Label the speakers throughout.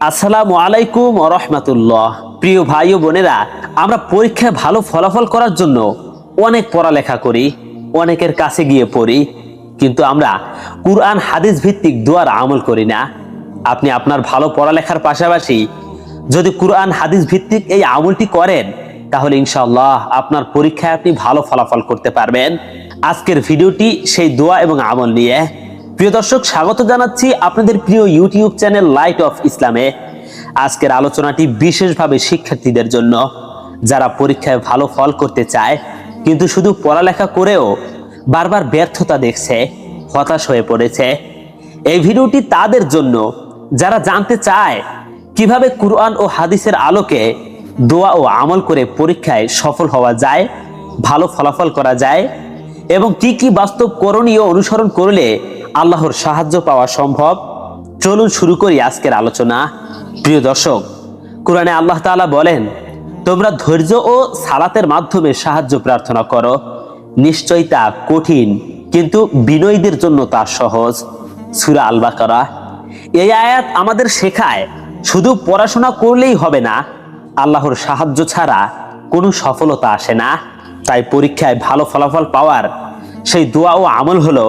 Speaker 1: আসসালামু আলাইকুম রহমতুল্লাহ। প্রিয় ভাই ও বোনেরা, আমরা পরীক্ষায় ভালো ফলাফল করার জন্য অনেক পড়ালেখা করি, অনেকের কাছে গিয়ে পড়ি, কিন্তু আমরা কুরআন হাদিস ভিত্তিক দোয়ার আমল করি না। আপনি আপনার ভালো পড়ালেখার পাশাপাশি যদি কুরআন হাদিস ভিত্তিক এই আমলটি করেন, তাহলে ইনশাআল্লাহ আপনার পরীক্ষায় আপনি ভালো ফলাফল করতে পারবেন। আজকের ভিডিওটি সেই দোয়া এবং আমল নিয়ে। প্রিয় দর্শক, স্বাগত জানাচ্ছি আপনাদের প্রিয় ইউটিউব চ্যানেল লাইট অফ ইসলামে আজকের আলোচনাটি বিশেষভাবে শিক্ষার্থীদের জন্য, যারা পরীক্ষায় ভালো ফল করতে চায়, কিন্তু শুধু পড়ালেখা করেও বারবার ব্যর্থতা দেখছে, হতাশ হয়ে পড়েছে। এই ভিডিওটি তাদের জন্য, যারা জানতে চায় কীভাবে কুরআন ও হাদিসের আলোকে দোয়া ও আমল করে পরীক্ষায় সফল হওয়া যায়, ভালো ফলাফল করা যায়, এবং কি কি বাস্তব করণীয় অনুসরণ করলে আল্লাহর সাহায্য পাওয়া সম্ভব। চলুন শুরু করি আজকের আলোচনা। প্রিয় দর্শক, কোরআনে আল্লাহ তাআলা বলেন, তোমরা ধৈর্য ও সালাতের মাধ্যমে সাহায্য প্রার্থনা করো। নিশ্চয়ই তা কঠিন, কিন্তু বিনয়ীদের জন্য তা সহজ। সুরা আল বাকারা এই আয়াত আমাদের শেখায়, শুধু পড়াশোনা করলেই হবে না, আল্লাহর সাহায্য ছাড়া কোনো সফলতা আসে না। তাই পরীক্ষায় ভালো ফলাফল পাওয়ার সেই দোয়া ও আমল হলো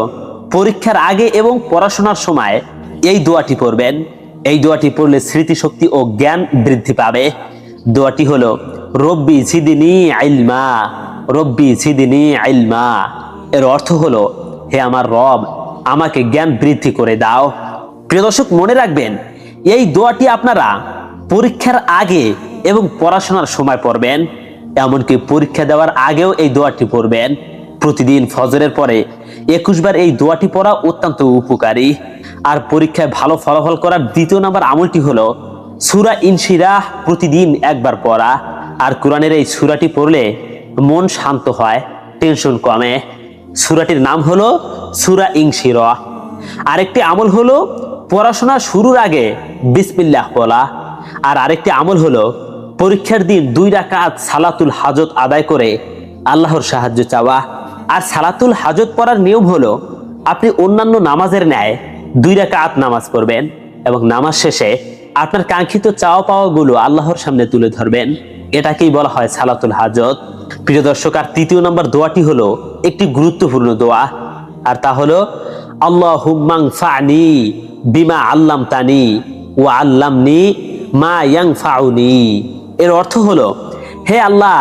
Speaker 1: পরীক্ষার আগে এবং পড়াশোনার সময় এই দোয়াটি পড়বেন। এই দোয়াটি পড়লে স্মৃতিশক্তি ও জ্ঞান বৃদ্ধি পাবে। দোয়াটি হলো, রব্বি সিদিনী আইলমা রব্বি সিদিনী আইলমা এর অর্থ হলো, হে আমার রব, আমাকে জ্ঞান বৃদ্ধি করে দাও। প্রিয় দর্শক, মনে রাখবেন, এই দোয়াটি আপনারা পরীক্ষার আগে এবং পড়াশোনার সময় পড়বেন। এমনকি পরীক্ষা দেওয়ার আগেও এই দোয়াটি পড়বেন। প্রতিদিন ফজরের পরে একুশ বার এই দোয়াটি পড়া অত্যন্ত উপকারী। আর পরীক্ষায় ভালো ফলাফল করার দ্বিতীয় নম্বর আমলটি হলো সুরা ইনশিরাহ প্রতিদিন একবার পড়া। আর কোরআনের এই সুরাটি পড়লে মন শান্ত হয়, টেনশন কমে। সুরাটির নাম হলো সুরা ইনশিরা আরেকটি আমল হলো পড়াশোনা শুরুর আগে বিসমিল্লাহ বলা আর আরেকটি আমল হলো পরীক্ষার দিন দুই রাকাত সালাতুল হাজত আদায় করে আল্লাহর সাহায্য চাওয়া। আর সালাতুল হাজত পড়ার নিয়ম হলো, আপনি অন্যান্য নামাজের ন্যায় দুই রাকাত নামাজ পড়বেন এবং নামাজ শেষে আপনার কাঙ্ক্ষিত চাওয়া পাওয়াগুলো আল্লাহর সামনে তুলে ধরবেন। এটাকেই বলা হয় সালাতুল হাজত। প্রিয় দর্শক, আর তৃতীয় নম্বর দোয়াটি হলো একটি গুরুত্বপূর্ণ দোয়া। আর তা হলো আল্লাহ হুম্মাং ফানি বিমা আল্লাম তানি ও আল্লামনি মা ইয়াং ফাউনি এর অর্থ হলো, হে আল্লাহ,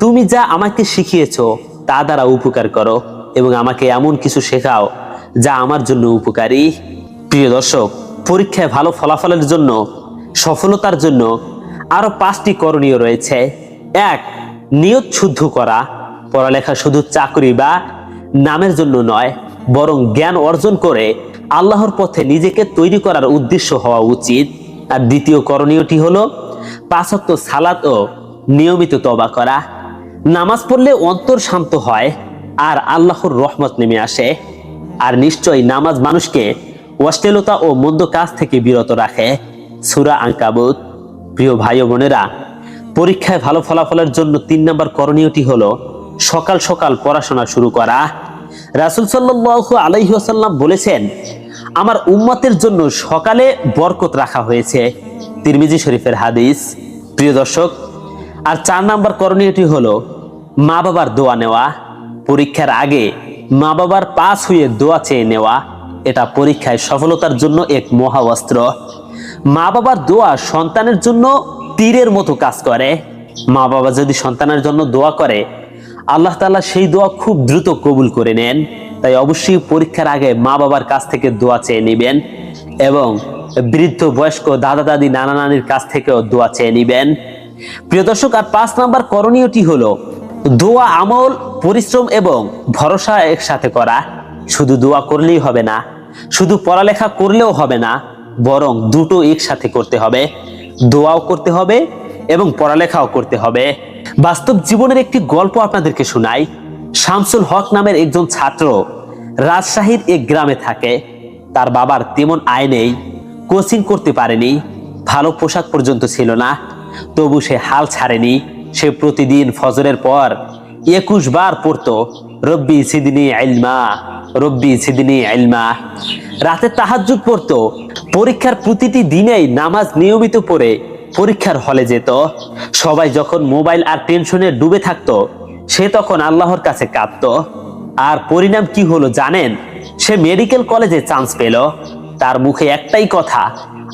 Speaker 1: তুমি যা আমাকে শিখিয়েছো তা দ্বারা উপকার করো এবং আমাকে এমন কিছু শেখাও যা আমার জন্য উপকারী। প্রিয় দর্শক, পরীক্ষায় ভালো ফলাফলের জন্য, সফলতার জন্য আরও পাঁচটি করণীয় রয়েছে। এক, নিয়ত শুদ্ধ করা। পড়ালেখা শুধু চাকরি বা নামের জন্য নয়, বরং জ্ঞান অর্জন করে আল্লাহর পথে নিজেকে তৈরি করার উদ্দেশ্য হওয়া উচিত। আর দ্বিতীয় করণীয়টি হলো পাঁচক্ত সালাত ও নিয়মিত তবা করা। নামাজ পড়লে অন্তর শান্ত হয় আর আল্লাহর রহমত নেমে আসে। আর নিশ্চয়ই নামাজ মানুষকে অশ্লীলতা ও মন্দ কাজ থেকে বিরত রাখে। সুরা আঙ্কাবুত প্রিয় ভাই বোনেরা, পরীক্ষায় ভালো ফলাফলের জন্য তিন নম্বর করণীয়টি হলো সকাল সকাল পড়াশোনা শুরু করা। রাসুল সাল্লাহ আলাইসাল্লাম বলেছেন, আমার উম্মতের জন্য সকালে বরকত রাখা হয়েছে। তিরমিজি শরীফের হাদিস। প্রিয় দর্শক, আর চার নাম্বার করণীয়টি হলো মা বাবার দোয়া নেওয়া, পরীক্ষার আগে মা বাবার পাস হয়ে দোয়া চেয়ে নেওয়া, এটা পরীক্ষায় সফলতার জন্য এক মহা অস্ত্র। মা বাবার দোয়া সন্তানের জন্য তীরের মতো কাজ করে। মা বাবা যদি সন্তানের জন্য দোয়া করে, আল্লাহ তাআলা সেই দোয়া খুব দ্রুত কবুল করে নেন। তাই অবশ্যই পরীক্ষার আগে মা বাবার কাছ থেকে দোয়া চেয়ে নেবেন এবং বৃদ্ধ, বয়স্ক, দাদা, দাদি, নানা নানির কাছ থেকেও দোয়া চেয়ে নেবেন। প্রিয় দর্শক, আর পাঁচ নাম্বার করণীয়টি হলো দোয়া আমল, পরিশ্রম এবং ভরসা একসাথে করা। শুধু দোয়া করলেই হবে না, শুধু পড়ালেখা করলেও হবে না, বরং দুটো একসাথে করতে হবে। দোয়াও করতে হবে এবং পড়ালেখাও করতে হবে। বাস্তব জীবনের একটি গল্প আপনাদেরকে শোনাই। শামসুল হক নামের একজন ছাত্র রাজশাহীর এক গ্রামে থাকে। তার বাবার তেমন আয় নেই, কোচিং করতে পারেনি, ভালো পোশাক পর্যন্ত ছিল না, তবু সে হাল ছাড়েনি। সে প্রতিদিন ফজরের পর একুশ বার পড়তো, রব্বি সিদিনী ইলমা, রব্বি সিদিনী ইলমা। রাতে তাহাজ্জুদ পড়তো, পরীক্ষার প্রতিটি দিনেই নামাজ নিয়মিত পড়ে পরীক্ষার হলে যেত। সবাই যখন মোবাইল আর টেনশনে ডুবে থাকতো, সে তখন আল্লাহর কাছে কাঁদতো। আর পরিণাম কি হলো জানেন? সে মেডিকেল কলেজে চান্স পেল। তার মুখে একটাই কথা,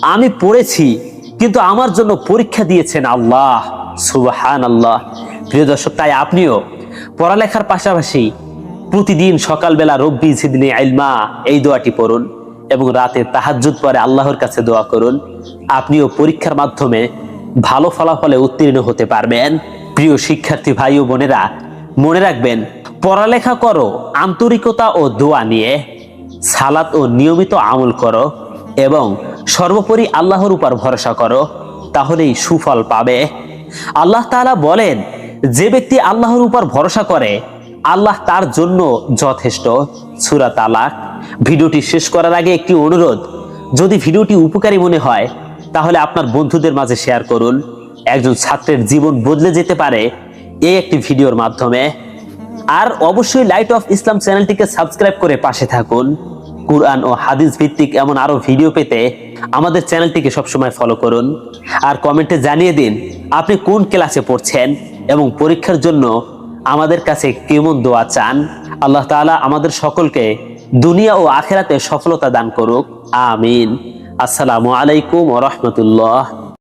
Speaker 1: আমি পড়েছি, কিন্তু আমার জন্য পরীক্ষা দিয়েছেন আল্লাহ। সুবাহান আল্লাহ প্রিয় দর্শক, তাই আপনিও পড়ালেখার পাশাপাশি প্রতিদিন সকালবেলা রব্বি সিদিনে আইলমা এই দোয়াটি পড়ুন এবং রাতে তাহাজ্জুদ পরে আল্লাহর কাছে দোয়া করুন। আপনিও পরীক্ষার মাধ্যমে ভালো ফলাফলে উত্তীর্ণ হতে পারবেন। প্রিয় শিক্ষার্থী ভাই ও বোনেরা, মনে রাখবেন, পড়ালেখা করো, আন্তরিকতা ও দোয়া নিয়ে সালাত ও নিয়মিত আমল করো এবং সর্বোপরি আল্লাহর উপর ভরসা করো, তাহলেই সুফল পাবে। আল্লাহ তাআলা বলেন, যে ব্যক্তি আল্লাহর উপর ভরসা করে, আল্লাহ তার জন্য যথেষ্ট। সুরা তালাক। ভিডিওটি শেষ করার আগে একটি অনুরোধ, যদি ভিডিওটি উপকারী মনে হয়, তাহলে আপনার বন্ধুদের মাঝে শেয়ার করুন। একজন ছাত্রের জীবন বদলে যেতে পারে এই একটি ভিডিওর মাধ্যমে। আর অবশ্যই লাইট অফ ইসলাম চ্যানেলটিকে সাবস্ক্রাইব করে পাশে থাকুন। কুরআন ও হাদিস ভিত্তিক এমন আরও ভিডিও পেতে আমাদের চ্যানেলটিকে সবসময় ফলো করুন। আর কমেন্টে জানিয়ে দিন, আপনি কোন ক্লাসে পড়ছেন এবং পরীক্ষার জন্য আমাদের কাছে কেমন দোয়া চান। আল্লাহ তাআলা আমাদের সকলকে দুনিয়া ও আখেরাতে সফলতা দান করুক। আমিন। আসসালামু আলাইকুম রাহমাতুল্লাহ।